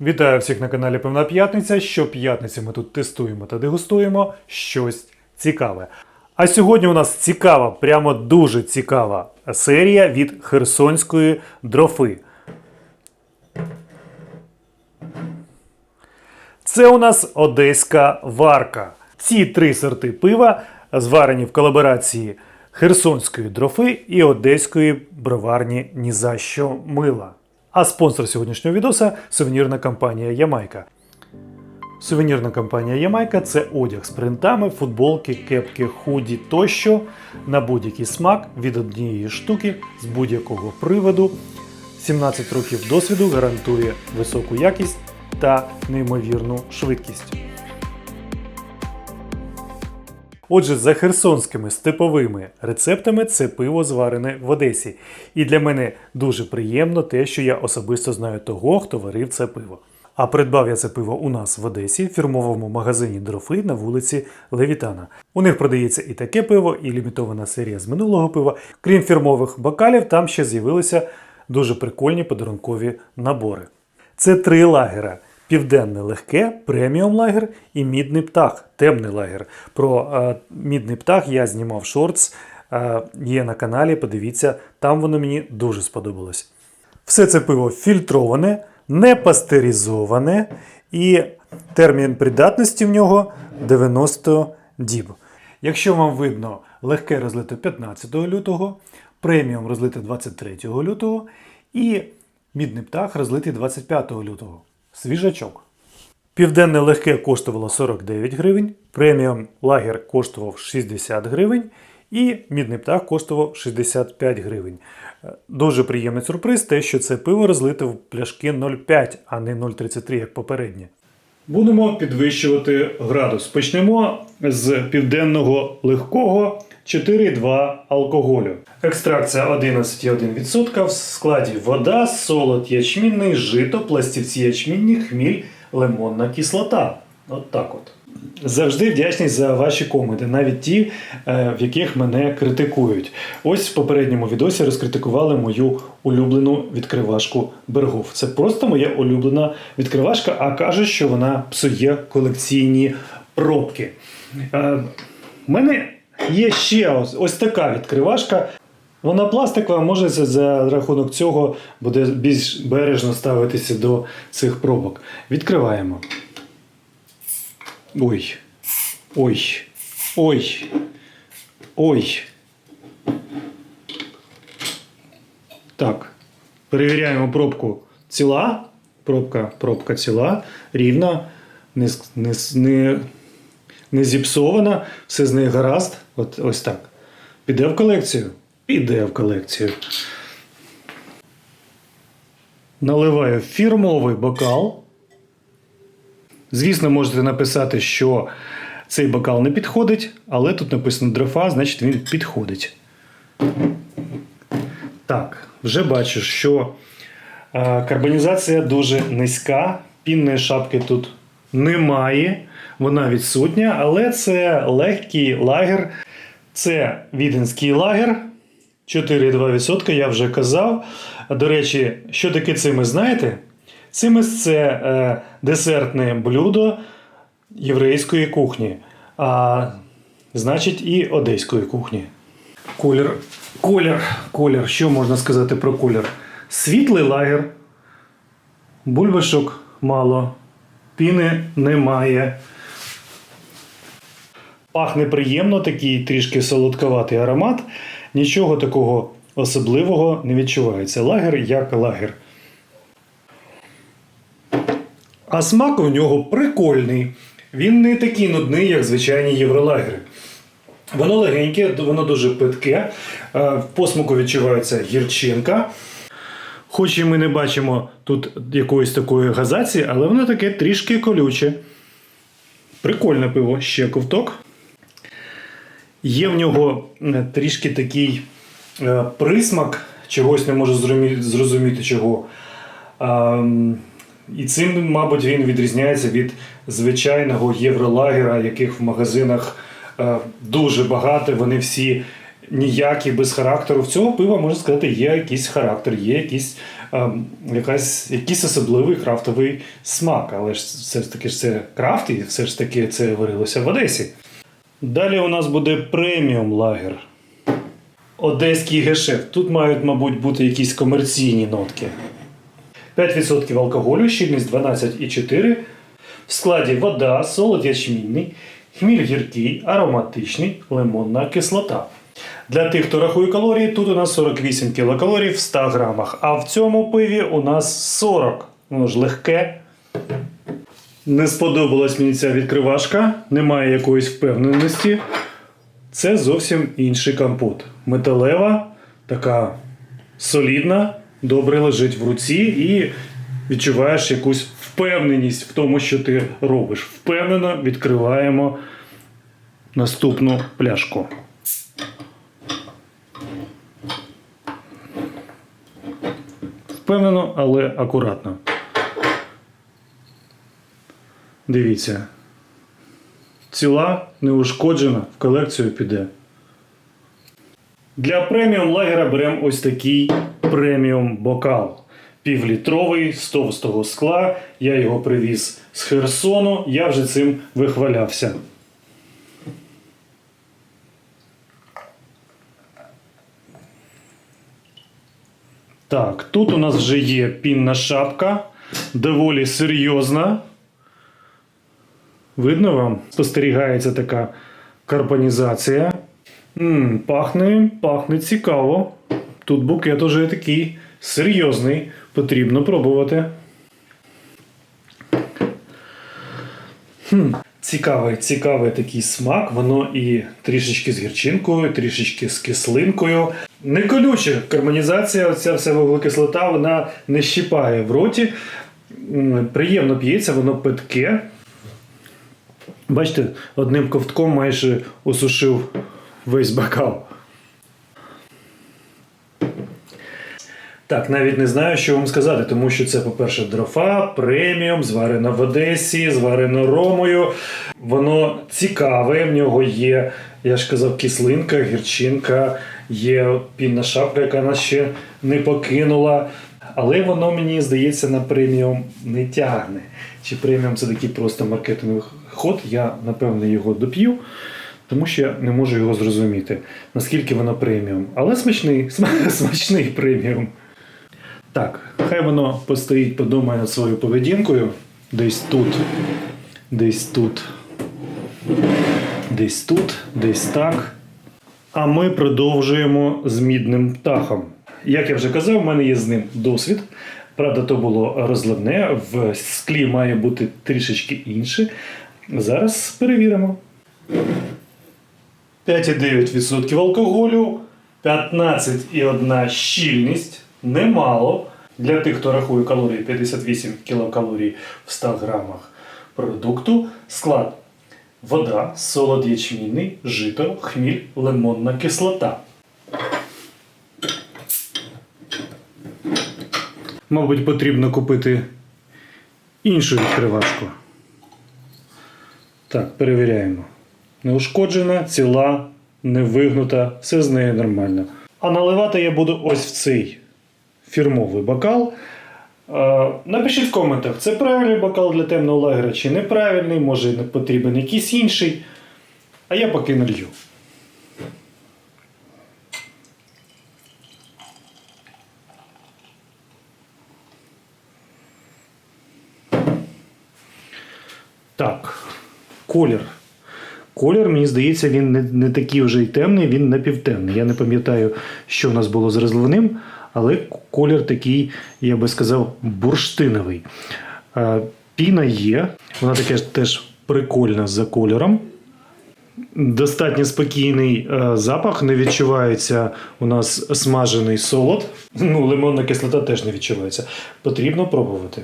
Вітаю всіх на каналі Певна П'ятниця. Щоп'ятниці ми тут тестуємо та дегустуємо щось цікаве. А сьогодні у нас цікава, прямо дуже цікава серія від Херсонської дрофи. Це у нас одеська варка. Ці три сорти пива зварені в колаборації Херсонської дрофи і одеської броварні «Ні за що мила. А спонсор сьогоднішнього відоса сувенірна компанія Ямайка. Сувенірна компанія Ямайка це одяг з принтами, футболки, кепки, худі тощо на будь-який смак від однієї штуки з будь-якого приводу. 17 років досвіду гарантує високу якість та неймовірну швидкість. Отже, за херсонськими степовими рецептами це пиво зварене в Одесі. І для мене дуже приємно те, що я особисто знаю того, хто варив це пиво. А придбав я це пиво у нас в Одесі в фірмовому магазині Дрофи на вулиці Левітана. У них продається і таке пиво, і лімітована серія з минулого пива. Крім фірмових бокалів, там ще з'явилися дуже прикольні подарункові набори. Це три лагера: південне легке, преміум лагер і мідний птах, темний лагер. Про е, мідний птах я знімав шортс. е, є на каналі, подивіться, там воно мені дуже сподобалось. Все це пиво фільтроване, не пастеризоване, і термін придатності в нього 90 діб. Якщо вам видно, легке розлите 15 лютого, преміум розлите 23 лютого і мідний птах розлитий 25 лютого. Свіжачок. Південне легке коштувало 49 гривень, преміум лагер коштував 60 гривень і мідний птах коштував 65 гривень. Е, Дуже приємний сюрприз, те, що це пиво розлите в пляшки 0,5, а не 0,33, як попереднє. Будемо підвищувати градус. Почнемо з південного легкого 4,2 алкоголю. Екстракція 11,1%, в складі вода, солод ячмінний, жито, пластівці ячмінні, хміль, лимонна кислота. От так от. Завжди вдячний за ваші коменти, навіть ті, е, в яких мене критикують. Ось в попередньому відосі розкритикували мою улюблену відкривашку Бергов. Це просто моя улюблена відкривашка, а кажуть, що вона псує колекційні пробки. Е, У мене є ще ось, ось така відкривашка. Вона пластикова, може за- рахунок цього буде більш бережно ставитися до цих пробок. Відкриваємо. Ой. Ой. Ой. Ой. Так. Перевіряємо пробку ціла. Пробка, пробка ціла, рівна, не, не, не, не зіпсована, все з нею гаразд. От, ось так. Піде в колекцію? Піде в колекцію. Наливаю фірмовий бокал. Звісно, можете написати, що цей бокал не підходить, але тут написано дрофа, значить він підходить. Так, вже бачу, що е, карбонізація дуже низька, пінної шапки тут немає, вона відсутня, але це легкий лагер. Це віденський лагер. 4,2%, я вже казав. До речі, що таке цимис, знаєте? Цимис це е, десертне блюдо єврейської кухні, а значить і одеської кухні. Колір, колір, колір. Що можна сказати про колір? Світлий лагер, бульбашок мало, піни немає. Пахне приємно, такий трішки солодковатий аромат. Нічого такого особливого не відчувається. Лагер як лагер. А смак у нього прикольний. Він не такий нудний, як звичайні євролагери. Воно легеньке, воно дуже питке. Е, В посмаку відчувається гірчинка. Хоч і ми не бачимо тут якоїсь такої газації, але воно таке трішки колюче. Прикольне пиво, ще ковток. Є в нього е, трішки такий е, присмак, чогось не можу зрозуміти чого. І цим, мабуть, він відрізняється від звичайного євролагера, яких в магазинах е, дуже багато. Вони всі ніякі без характеру. В цього пива, можна сказати, є якийсь характер, є якісь ем, якась, якийсь особливий крафтовий смак. Але ж все ж таки ж це крафт, і все ж таки це варилося в Одесі. Далі у нас буде преміум лагер. Одеський гешефт. Тут мають, мабуть, бути якісь комерційні нотки. 5% алкоголю, щільність 12,4. В складі вода, солод ячмінний, хміль гіркий, ароматичний, лимонна кислота. Для тих, хто рахує калорії, тут у нас 48 кілокалорій в 100 грамах, а в цьому пиві у нас 40. Воно ж легке. Не сподобалась мені ця відкривашка, немає якоїсь впевненості. Це зовсім інший компот. Металева, така солідна, добре лежить в руці і відчуваєш якусь впевненість в тому, що ти робиш. Впевнено відкриваємо наступну пляшку. Впевнено, але акуратно. Дивіться. Ціла, неушкоджена, в колекцію піде. Для преміум лагера беремо ось такий преміум бокал. Півлітровий з товстого скла. Я його привіз з Херсону. Я вже цим вихвалявся. Так, тут у нас вже є пінна шапка, доволі серйозна. Видно вам? Спостерігається така карбонізація. м пахне, пахне цікаво. Тут букет уже такий серйозний. Потрібно пробувати. Хм, цікавий, цікавий такий смак. Воно і трішечки з гірчинкою, трішечки з кислинкою. Не колюче карбонізація, оця вся вуглекислота, вона не щипає в роті. Приємно п'ється, воно питке. Бачите, одним ковтком майже осушив весь бокал. Так, навіть не знаю, що вам сказати, тому що це, по-перше, дрофа, преміум, зварено в Одесі, зварено ромою. Воно цікаве, в нього є, я ж казав, кислинка, гірчинка, є пінна шапка, яка нас ще не покинула. Але воно мені здається на преміум не тягне. Чи преміум це такий просто маркетинговий ход, я напевно його доп'ю, тому що я не можу його зрозуміти, наскільки воно преміум. Але смачний, см- смачний преміум. Так, хай воно постоїть, подумає над своєю поведінкою. Десь тут, десь тут, десь тут, десь так. А ми продовжуємо з мідним птахом. Як я вже казав, в мене є з ним досвід. Правда, то було розливне, в склі має бути трішечки інше. Зараз перевіримо. 5,9% алкоголю, 15,1 щільність. Немало. Для тих, хто рахує калорії 58 кілокалорій в 100 грамах продукту. Склад вода, солод ячмінний, жито, хміль, лимонна кислота. Мабуть, потрібно купити іншу відкривачку. Так, перевіряємо. Неушкоджена, ціла, не вигнута, все з нею нормально. А наливати я буду ось в цей фірмовий бокал. Е, Напишіть в коментах, це правильний бокал для темного лагера чи неправильний, може не потрібен якийсь інший. А я поки налью. Так, колір. Колір, мені здається, він не, не такий вже й темний, він напівтемний. Я не пам'ятаю, що в нас було з розливним, але колір такий, я би сказав, бурштиновий. Е, Піна є, вона таке ж теж прикольна за кольором. Достатньо спокійний е, запах, не відчувається у нас смажений солод. Ну, лимонна кислота теж не відчувається. Потрібно пробувати.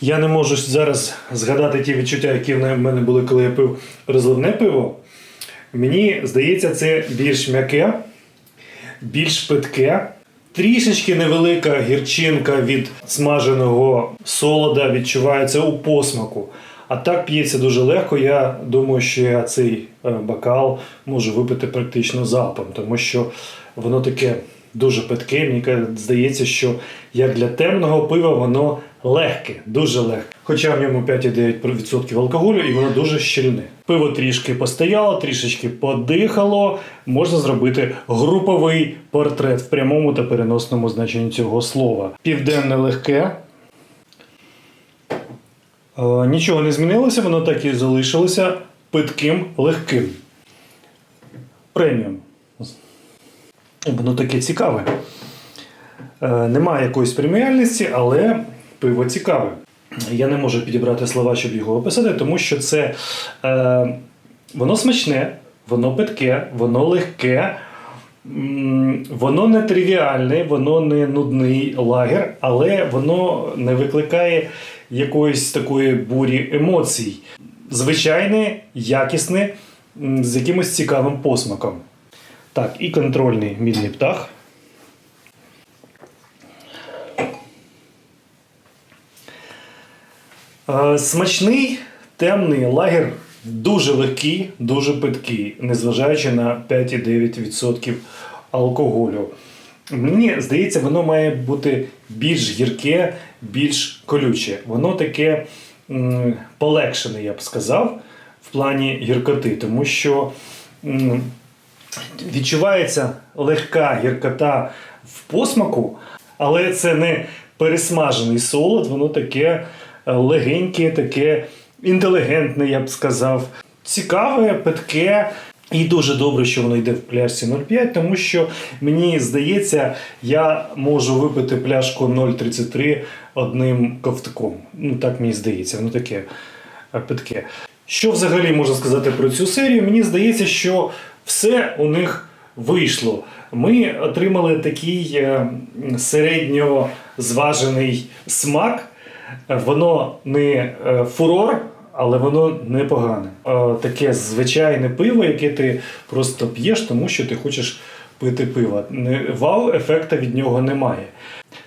Я не можу зараз згадати ті відчуття, які в мене були, коли я пив розливне пиво. Мені здається, це більш м'яке, більш питке. Трішечки невелика гірчинка від смаженого солода відчувається у посмаку. А так п'ється дуже легко. Я думаю, що я цей е, бокал можу випити практично залпом, тому що воно таке дуже питке. Мені здається, що як для темного пива воно легке, дуже легке. Хоча в ньому 5,9% алкоголю і воно дуже щільне. Пиво трішки постояло, трішечки подихало. Можна зробити груповий портрет в прямому та переносному значенні цього слова. Південне легке, Е, Нічого не змінилося, воно так і залишилося питким легким. Преміум. Воно таке цікаве. Е, Немає якоїсь преміальності, але пиво цікаве. Я не можу підібрати слова, щоб його описати, тому що це е, воно смачне, воно питке, воно легке, воно не тривіальне, воно не нудний лагер, але воно не викликає якоїсь такої бурі емоцій. Звичайне, якісне, з якимось цікавим посмаком. Так, і контрольний мідний птах. Е, Смачний темний лагер дуже легкий, дуже питкий, незважаючи на 5,9% алкоголю. Мені здається, воно має бути більш гірке, більш колюче. Воно таке полегшене, я б сказав, в плані гіркоти, тому що відчувається легка гіркота в посмаку, але це не пересмажений солод, воно таке е, легеньке, таке інтелігентне, я б сказав. Цікаве, питке. І дуже добре, що воно йде в пляшці 0,5, тому що мені здається, я можу випити пляшку 0,33 одним ковтком. Ну так мені здається, воно таке е, питке. Що взагалі можна сказати про цю серію? Мені здається, що все у них вийшло. Ми отримали такий е, середньо зважений смак. Воно не е, фурор, але воно непогане. Е, Таке звичайне пиво, яке ти просто п'єш, тому що ти хочеш пити пиво. Вау-ефекта від нього немає.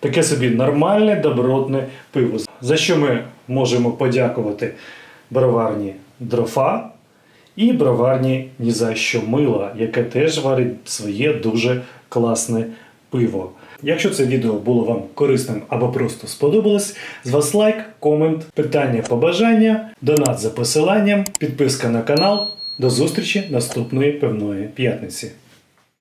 Таке собі нормальне, добротне пиво. За що ми можемо подякувати броварні дрофа і броварні ні за що мила, яке теж варить своє дуже класне пиво. Якщо це відео було вам корисним або просто сподобалось, з вас лайк, комент, питання, побажання, донат за посиланням, підписка на канал. До зустрічі наступної певної п'ятниці.